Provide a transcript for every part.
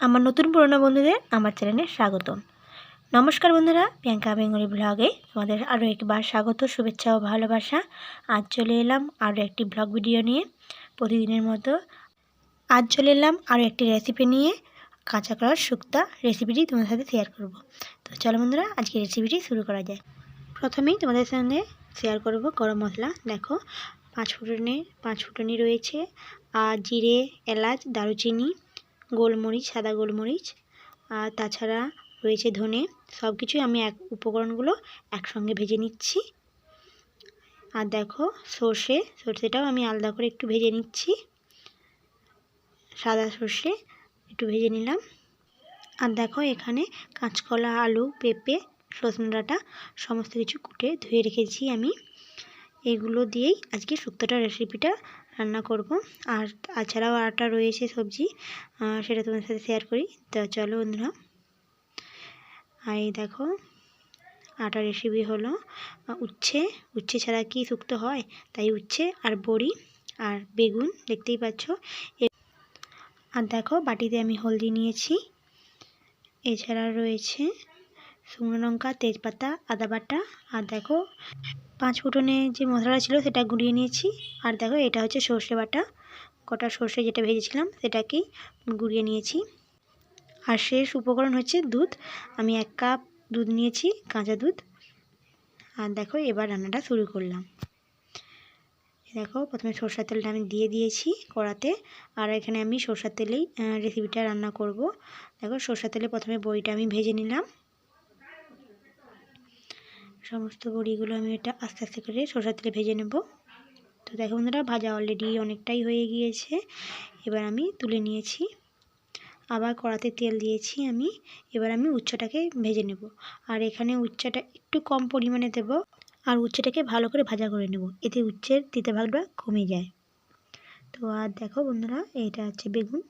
আমার নতুন পুরনো বন্ধুদের আমার চ্যানেলে স্বাগতম। নমস্কার বন্ধুরা, প্রিয়াঙ্কা বেঙ্গলি ব্লগে তোমাদের আরও একবার স্বাগত, শুভেচ্ছা ও ভালোবাসা। আজ চলে এলাম আরও একটি ব্লগ ভিডিও নিয়ে। প্রতিদিনের মতো আজ চলে এলাম আরও একটি রেসিপি নিয়ে। কাঁচা কলার শুক্তা রেসিপিটি তোমাদের সাথে শেয়ার করব। তো চলো বন্ধুরা, আজকে রেসিপিটি শুরু করা যায়। প্রথমেই তোমাদের সঙ্গে শেয়ার করব গরম মশলা। দেখো, পাঁচ ফুটনে, পাঁচ ফুটনি রয়েছে। আর জিরে, এলাচ, দারুচিনি গোলমরিচ, সাদা গোলমরিচ, আর তাছাড়া রয়েছে ধনে। সব কিছুই আমি এক উপকরণগুলো একসঙ্গে ভেজে নিচ্ছি। আর দেখো সর্ষে, সর্ষেটাও আমি আলাদা করে একটু ভেজে নিচ্ছি। সাদা সর্ষে একটু ভেজে নিলাম। আর দেখো এখানে কাঁচকলা, আলু, পেঁপে সজনে ডাঁটা সমস্ত কিছু কুটে ধুয়ে রেখেছি আমি। এগুলো দিয়েই আজকে শুক্তোটা রেসিপিটা রান্না করব। আর তাছাড়াও আটা রয়েছে সবজি সেটা তোমাদের সাথে শেয়ার করি। তো চলো বন্ধুরা, আর এই দেখো, আটা রেসিপি হলো উচ্ছে। উচ্ছে ছাড়া কি শুক্তো হয়? তাই উচ্ছে আর বড়ি আর বেগুন, দেখতেই পাচ্ছ। আর দেখো, বাটিতে আমি হলদি নিয়েছি। এছাড়া রয়েছে শুকনো লঙ্কা, তেজপাতা, আদা বাটা, আর দেখো পাঁচ ফুটনে যে মশলাটা ছিল সেটা গুঁড়িয়ে নিয়েছি। আর দেখো এটা হচ্ছে সর্ষে বাটা। কটা সর্ষে যেটা ভেজেছিলাম সেটাকেই গুঁড়িয়ে নিয়েছি। আর শেষ উপকরণ হচ্ছে দুধ। আমি এক কাপ দুধ নিয়েছি, কাঁচা দুধ। আর দেখো এবার রান্নাটা শুরু করলাম। দেখো প্রথমে সরষের তেলটা আমি দিয়ে দিয়েছি কড়াতে। আর এখানে আমি সরষের তেলেই রেসিপিটা রান্না করব। দেখো সরষের তেলে প্রথমে বড়িটা আমি ভেজে নিলাম। সমস্ত বড়িগুলো আমি এটা আস্তে আস্তে করে সরষের তেলে ভেজে নেব। তো দেখো বন্ধুরা, ভাজা অলরেডি অনেকটাই হয়ে গিয়েছে। এবার আমি তুলে নিয়েছি। আবার কড়াতে তেল দিয়েছি আমি। এবার আমি উচ্চটাকে ভেজে নেব। আর এখানে উচ্চটা একটু কম পরিমাণে দেব। আর উচ্ছেটাকে ভালো করে ভাজা করে নেব। এতে উচ্ছের তিতে ভাগটা কমে যায়। তো আর দেখো বন্ধুরা এটা হচ্ছে বেগুন।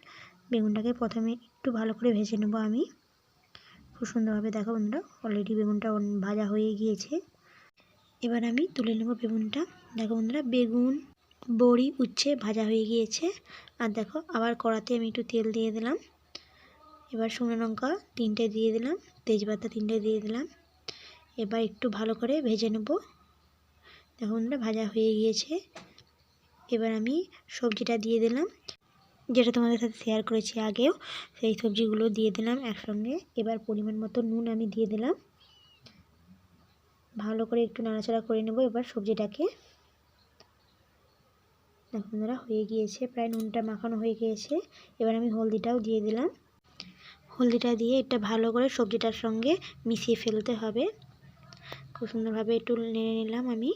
বেগুনটাকে প্রথমে একটু ভালো করে ভেজে নেব আমি। খুব সুন্দরভাবে দেখো বন্ধুরা। অলরেডি বেগুনটা ভাজা হয়ে গিয়েছে। এবার আমি তুলে নেব বেগুনটা। দেখো বন্ধুরা, বেগুন, বড়ি, উচ্ছে ভাজা হয়ে গিয়েছে। আর দেখো, আবার কড়াতে আমি একটু তেল দিয়ে দিলাম। এবার শুকনো লঙ্কা তিনটে দিয়ে দিলাম, তেজপাতা তিনটে দিয়ে দিলাম। এবার একটু ভালো করে ভেজে নেব। দেখো বন্ধুরা, ভাজা হয়ে গিয়েছে। এবার আমি সবজিটা দিয়ে দিলাম। যেটা তোমাদের সাথে শেয়ার করেছি আগেও, সেই সবজিগুলো দিয়ে দিলাম একসঙ্গে। এবার পরিমাণ মতো নুন আমি দিয়ে দিলাম। ভালো করে একটু নাড়াচাড়া করে নেব এবার সবজিটাকে। বন্ধুরা, হয়ে গিয়েছে, প্রায় নুনটা মাখানো হয়ে গিয়েছে। এবার আমি হলদিটাও দিয়ে দিলাম। হলদিটা দিয়ে এটা ভালো করে সবজিটার সঙ্গে মিশিয়ে ফেলতে হবে। খুব সুন্দরভাবে একটু নেড়ে নিলাম আমি।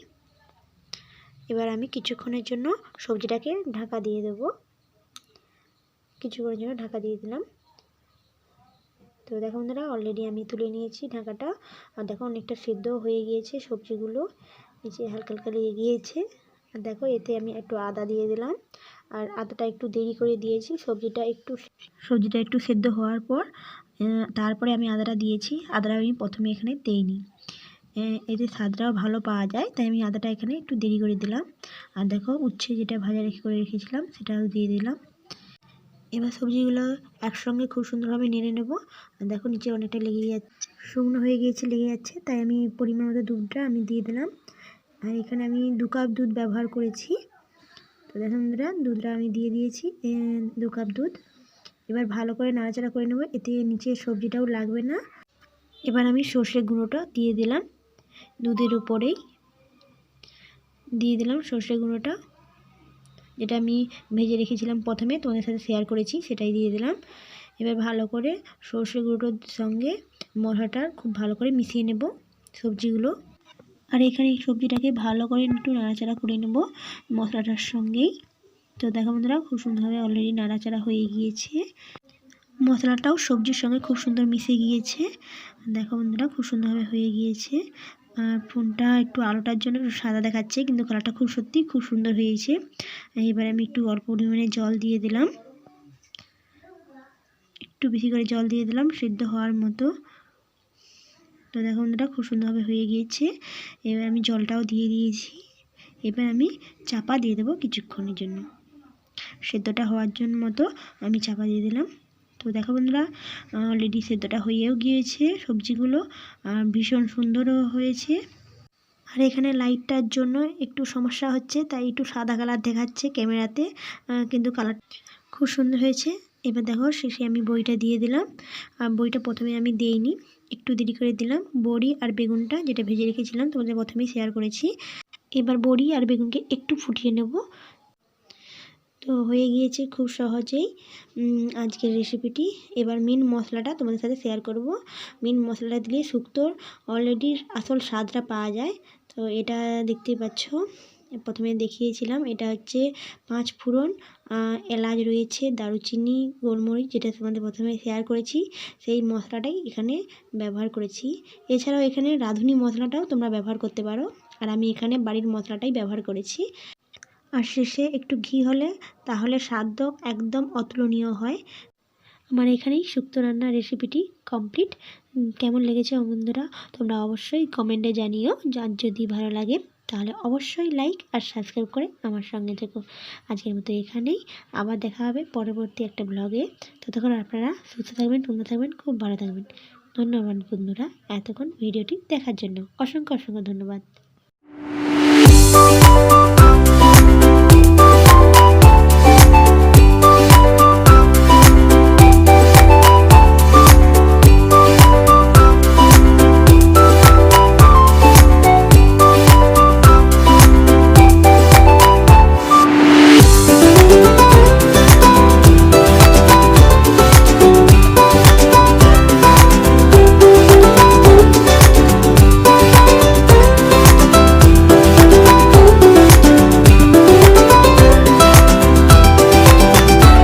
এবার আমি কিছুক্ষণের জন্য সবজিটাকে ঢাকা দিয়ে দেব। কিছুক্ষণের জন্য ঢাকা দিয়ে দিলাম। তো দেখো বন্ধুরা অলরেডি আমি তুলে নিয়েছি ঢাকাটা। আর দেখো অনেকটা সেদ্ধ হয়ে গিয়েছে সবজিগুলো। নিচে হালকা হালকা লেগে গিয়েছে। আর দেখো, এতে আমি একটু আদা দিয়ে দিলাম। আর আদাটা একটু দেরি করে দিয়েছি। সবজিটা একটু সবজিটা একটু সেদ্ধ হওয়ার পর তারপরে আমি আদাটা দিয়েছি। আদাটা আমি প্রথমে এখানে দেইনি। এতে স্বাদটাও ভালো পাওয়া যায়, তাই আমি আদাটা এখানে একটু দেরি করে দিলাম। আর দেখো, উচ্ছে যেটা ভাজা রেখে করে রেখেছিলাম, সেটাও দিয়ে দিলাম। এবার সবজিগুলো একসঙ্গে খুব সুন্দরভাবে নেড়ে নেব। আর দেখো নিচে অনেকটা লেগে যাচ্ছে। শুকনো হয়ে গিয়েছে, লেগে যাচ্ছে, তাই আমি পরিমাণ মতো দুধটা আমি দিয়ে দিলাম। আর এখানে আমি দু কাপ দুধ ব্যবহার করেছি। তো দেখুন বন্ধুরা, দুধটা আমি দিয়ে দিয়েছি দু কাপ দুধ। এবার ভালো করে নাড়াচাড়া করে নেব, এতে নিচে সবজিটাও লাগবে না। এবার আমি সর্ষে গুঁড়োটা দিয়ে দিলাম দুধের উপরেই। দিয়ে দিলাম সর্ষে গুঁড়োটা। যেটা আমি ভেজে রেখেছিলাম প্রথমে তোমাদের সাথে শেয়ার করেছি, সেটাই দিয়ে দিলাম। এবার ভালো করে সর্ষে গুঁড়োর সঙ্গে মশলাটা খুব ভালো করে মিশিয়ে নেব সবজিগুলো। আর এখানে এই সবজিটাকে ভালো করে একটু নাড়াচাড়া করে নেব মশলাটার সঙ্গেই। তো দেখো বন্ধুরা, খুব সুন্দরভাবে অলরেডি নাড়াচাড়া হয়ে গিয়েছে। মশলাটাও সবজির সঙ্গে খুব সুন্দর মিশে গিয়েছে। দেখো বন্ধুরা, খুব সুন্দরভাবে হয়ে গিয়েছে। ফোনটা একটু আলোটার জন্য একটু সাদা দেখাচ্ছে, কিন্তু কালারটা খুব সত্যি খুব সুন্দর হয়েছে। এবার আমি একটু অল্প পরিমাণে জল দিয়ে দিলাম। একটু বেশি করে জল দিয়ে দিলাম, সিদ্ধ হওয়ার মতো। তো দেখো বন্ধুরা, খুব সুন্দরভাবে হয়ে গিয়েছে। এবার আমি জলটাও দিয়ে দিয়েছি। এবার আমি চাপা দিয়ে দেবো কিছুক্ষণের জন্য। সেদ্ধটা হওয়ার জন্য মতো আমি চাপা দিয়ে দিলাম। তো দেখো বন্ধুরা অলরেডি সেদ্ধটা হয়েও গিয়েছে সবজিগুলো, আর ভীষণ সুন্দরও হয়েছে। আর এখানে লাইটটার জন্য একটু সমস্যা হচ্ছে, তাই একটু সাদা কালার দেখাচ্ছে ক্যামেরাতে কিন্তু কালার খুব সুন্দর হয়েছে। এবার দেখো, শেষে আমি বইটা দিয়ে দিলাম। আর বইটা প্রথমে আমি দেইনি, একটু দেরি করে দিলাম। বড়ি আর বেগুনটা যেটা ভেজে রেখেছিলাম, তোমাদের প্রথমেই শেয়ার করেছি। এবার বড়ি আর বেগুনকে একটু ফুটিয়ে নেব। তো হয়ে গিয়েছে খুব সহজেই। আজকের রেসিপিটি এবার মেন মশলাটা তোমাদের সাথে শেয়ার করব। মেন মশলাটা দিলে শুক্তোর অলরেডি আসল স্বাদটা পাওয়া যায়। তো এটা দেখতেই পাচ্ছ। প্রথমে দেখিয়েছিলাম, এটা হচ্ছে পাঁচ ফোড়ন এলাচ রয়েছে, দারুচিনি, গোলমরিচ, যেটা তোমাদের প্রথমে শেয়ার করেছি, সেই মশলাটাই এখানে ব্যবহার করেছি। এছাড়াও এখানে রাঁধুনি মশলাটাও তোমরা ব্যবহার করতে পারো। আর আমি এখানে বাড়ির মশলাটাই ব্যবহার করেছি। আর শেষে একটু ঘি হলে তাহলে স্বাদ একদম অতুলনীয় হয়। আমার এখানেই শুক্তো রান্নার রেসিপিটি কমপ্লিট কেমন লেগেছে বন্ধুরা, তোমরা অবশ্যই কমেন্টে জানিও। যার যদি ভালো লাগে, তাহলে অবশ্যই লাইক আর সাবস্ক্রাইব করে আমার সঙ্গে থেকো। আজকের মতো এখানেই, আবার দেখা হবে পরবর্তী একটা ব্লগে ততক্ষণ আপনারা সুস্থ থাকবেন সুন্দর থাকবেন, খুব ভালো থাকবেন। ধন্যবাদ বন্ধুরা, এতক্ষণ ভিডিওটি দেখার জন্য। অসংখ্য অসংখ্য ধন্যবাদ।